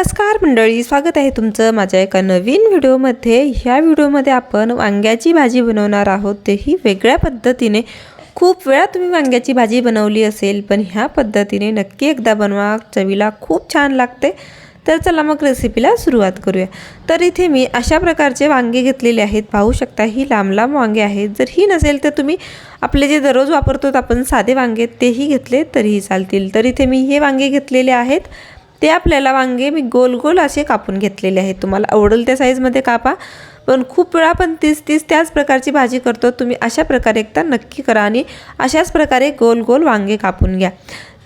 नमस्कार मंडळी स्वागत आहे तुमचं माझ्या एका नवीन व्हिडिओमध्ये. ह्या व्हिडिओमध्ये आपण वांग्याची भाजी बनवणार आहोत. तेही वेगळ्या पद्धतीने. खूप वेळा तुम्ही वांग्याची भाजी बनवली असेल पण ह्या पद्धतीने नक्की एकदा बनवा. चवीला खूप छान लागते. तर चला मग रेसिपीला सुरुवात करूया. तर इथे मी अशा प्रकारचे वांगे घेतलेले आहेत. पाहू शकता ही लांब लांब वांगे आहेत. जर ही नसेल तर तुम्ही आपले जे दररोज वापरतो आपण साधे वांगे तेही घेतले तरीही चालतील. तर इथे मी हे वांगे घेतलेले आहेत. ते आपल्याला वांगे मी गोल गोल असे कापून घेतलेले आहेत. तुम्हाला आवडेल त्या साईजमध्ये कापा. पण खूप वेळा पण तीस तीस त्याच प्रकारची भाजी करतो. तुम्ही अशा प्रकारे एकदा नक्की करा आणि अशाच प्रकारे गोल गोल वांगे कापून घ्या.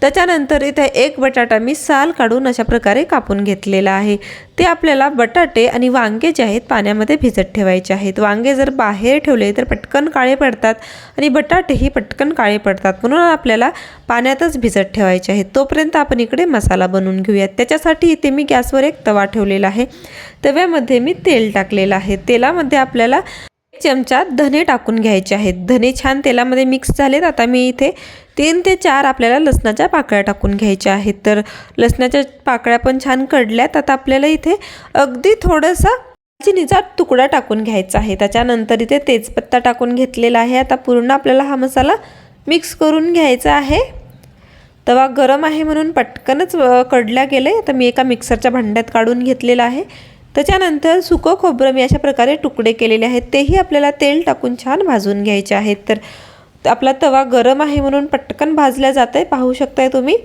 त्याच्यानंतर इथे एक बटाटा मी साल काढून अशा प्रकारे कापून घेतलेला आहे. ते आपल्याला बटाटे आणि वांगे जे आहेत पाण्यामध्ये भिजत ठेवायचे आहेत. वांगे जर बाहेर ठेवले तर पटकन काळे पडतात आणि बटाटेही पटकन काळे पडतात. म्हणून आपल्याला पाण्यातच भिजत ठेवायचे आहेत. तोपर्यंत आपण इकडे मसाला बनवून घेऊयात. त्याच्यासाठी इथे मी गॅसवर एक तवा ठेवलेला आहे. तव्यामध्ये मी तेल टाकलेलं आहे. तेलामध्ये आपल्याला एक चमचा धने टाकून घ्यायचे आहेत. धने छान तेलामध्ये मिक्स झालेत. आता मी इथे तीन ते चार आपल्याला लसणाच्या पाकळ्या टाकून घ्यायच्या आहेत. तर लसणाच्या पाकळ्या पण छान कडल्यात. आता आपल्याला इथे अगदी थोडंसं चिनीचा तुकडा टाकून घ्यायचा आहे. त्याच्यानंतर इथे तेजपत्ता टाकून घेतलेला आहे. आता पूर्ण आपल्याला हा मसाला मिक्स करून घ्यायचा आहे. तवा गरम आहे म्हणून पटकनच कडल्या गेले. आता मी एका मिक्सरच्या भांड्यात काढून घेतलेला आहे. त्याच्यानंतर सुकं खोबरं मी अशा प्रकारे तुकडे केलेले आहेत. तेही आपल्याला तेल टाकून छान भाजून घ्यायचे आहेत. तर आपला तवा गरम आहे म्हणून पटकन भाजल्या जात आहे पाहू शकताय तुम्ही.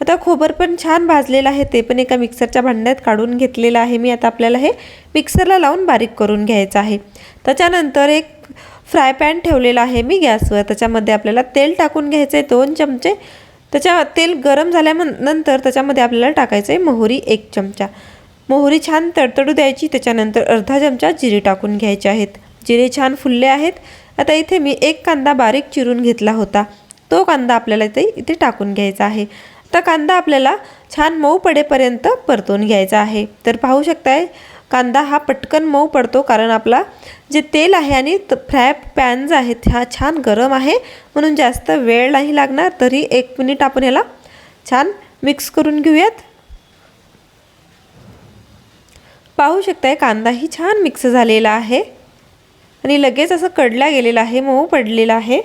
आता खोबर पण छान भाजलेलं आहे ते पण एका मिक्सरच्या भांड्यात काढून घेतलेलं आहे मी. आता आपल्याला हे मिक्सरला लावून बारीक करून घ्यायचं आहे. त्याच्यानंतर एक फ्राय पॅन ठेवलेला आहे मी गॅसवर. त्याच्यामध्ये आपल्याला तेल टाकून घ्यायचं आहे दोन चमचे. त्याच्या तेल गरम झाल्यानंतर त्याच्यामध्ये आपल्याला टाकायचं आहे मोहरी एक चमचा. मोहरी छान तडतडू द्यायची त्याच्यानंतर अर्धा चमचा जिरे टाकून घ्यायचे आहेत. जिरे छान फुलले आहेत. आता इथे मी एक कांदा बारीक चिरून घेतला होता. तो कांदा आपल्याला इथे इथे टाकून घ्यायचा आहे. आता कांदा आपल्याला छान मऊ पडेपर्यंत परतून घ्यायचा आहे. तर पाहू शकताय कांदा हा पटकन मऊ पडतो कारण आपला जे तेल आहे आणि त- फ्राय पॅन्स आहेत हा छान गरम आहे. म्हणून जास्त वेळ नाही लागणार तरी एक मिनिट आपण याला छान मिक्स करून घेऊयात. पाहू शकताय कांदाही छान मिक्स झालेला आहे. आणि लगेच असं कडला गेलेला आहे मऊ पडलेला आहे.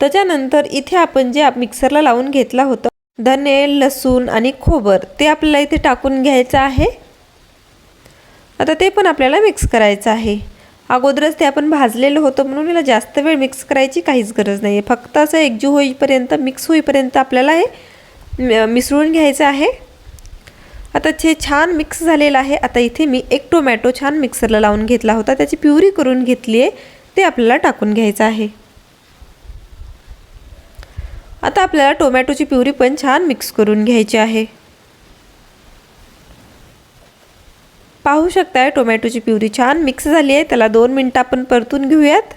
त्याच्यानंतर इथे आपण जे आप- मिक्सरला लावून घेतला होतं धने लसूण आणि खोबर ते आपल्याला इथे टाकून घ्यायचं आहे. आता ते पण आपल्याला मिक्स करायचं आहे. अगोदरच ते आपण भाजलेलं होतं म्हणून याला जास्त वेळ मिक्स करायची काहीच गरज नाही आहे फक्त असं एकजीव होईपर्यंत मिक्स होईपर्यंत आपल्याला हे मिसळून घ्यायचं आहे. आता हे छान मिक्स झालेलं आहे आता इथे मी एक टोमॅटो छान मिक्सरला लावून घेतला होता. त्याची प्युरी करून घेतली आहे. ते आपल्याला टाकून घ्यायचं आहे. आता आपल्याला टोमॅटोची प्युरी पण छान मिक्स करून घ्यायची आहे. पाहू शकताय टोमॅटोची प्युरी छान मिक्स झाली आहे. त्याला दोन मिनटं आपण परतून घेऊयात.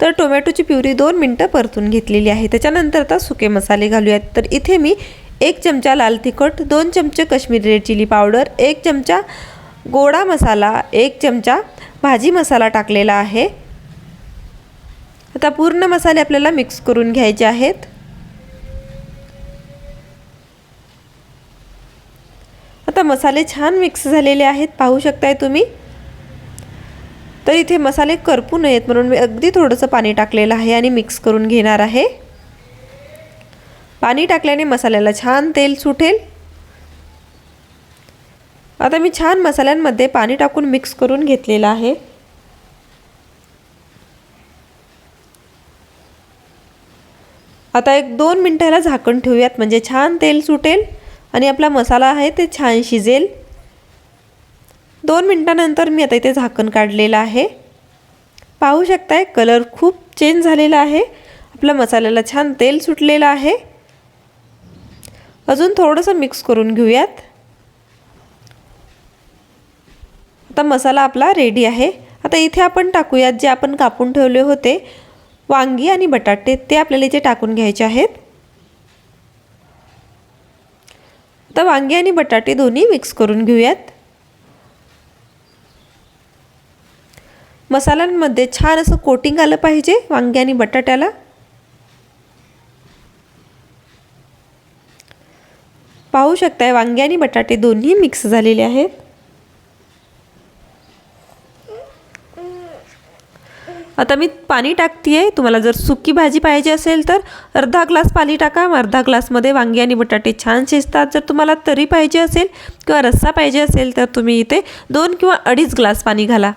तर टोमॅटोची प्युरी दोन मिनटं परतून घेतलेली आहे. त्याच्यानंतर आता सुके मसाले घालूयात. तर इथे मी एक चमचा लाल तिखट दोन चमचे काश्मीरी रेड चिली पावडर एक चमचा गोडा मसाला एक चमचा भाजी मसाला टाकलेला आहे. आता पूर्ण मसाले आपल्याला मिक्स करून घ्यायचे आहेत. आता मसाले छान मिक्स झालेले आहेत पाहू शकताय तुम्ही. तर इथे मसाले करपू नयेत म्हणून मी अगदी थोडंसं पाणी टाकलेलं आहे आणि मिक्स करून घेणार आहे. पाणी टाकल्याने मसाल्याला छान तेल सुटेल. आता मी छान मसाल्यांमध्ये पाणी टाकून मिक्स करून घेतलेलं आहे. आता एक दोन मिनटाला झाकण ठेवूयात म्हणजे छान तेल सुटेल आणि आपला मसाला आहे ते छान शिजेल. दोन मिनटानंतर मी आता इथे झाकण काढलेलं आहे. पाहू शकताय कलर खूप चेंज झालेला आहे. आपल्या मसाल्याला छान तेल सुटलेलं आहे. अजून थोडंसं मिक्स करून घेऊयात. आता मसाला आपला रेडी आहे. आता इथे आपण टाकूयात जे आपण कापून ठेवले होते वांगी आणि बटाटे ते आपल्याला इथे टाकून घ्यायचे आहेत. आता वांगी आणि बटाटे दोन्ही मिक्स करून घेऊयात. मसाल्यांमध्ये छान असं कोटिंग आलं पाहिजे वांगी आणि बटाट्याला. पाहू शकताय वांगे आणि बटाटे दोन्ही मिक्स झालेले आहेत. आता मी पाणी टाकते तुम्हाला जर सुकी भाजी पाहिजे असेल तर अर्धा ग्लास पाणी टाका. अर्धा ग्लासमध्ये वांगी आणि बटाटे छान शिजतात. जर तुम्हाला तरी पाहिजे असेल किंवा रस्सा पाहिजे असेल तर तुम्ही इथे दोन किंवा अडीच ग्लास पाणी घाला.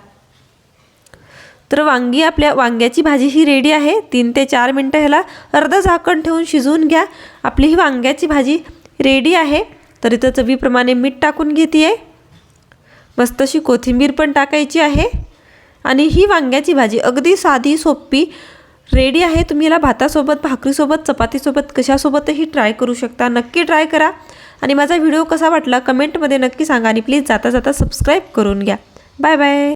तर वांगी आपल्या वांग्याची भाजी ही रेडी आहे. तीन ते चार मिनटं ह्याला अर्धं झाकण ठेवून शिजवून घ्या. आपली ही वांग्याची भाजी रेडी आहे. तर इथं चवीप्रमाणे मीठ टाकून घेते आहे मस्त अशी कोथिंबीर पण टाकायची आहे. आणि ही वांग्याची भाजी अगदी साधी सोपी रेडी आहे. तुम्ही याला भातासोबत भाकरीसोबत चपातीसोबत कशासोबतही ट्राय करू शकता. नक्की ट्राय करा. आणि माझा व्हिडिओ कसा वाटला कमेंटमध्ये नक्की सांगा. आणि प्लीज जाता जाता सबस्क्राईब करून घ्या. Bye bye.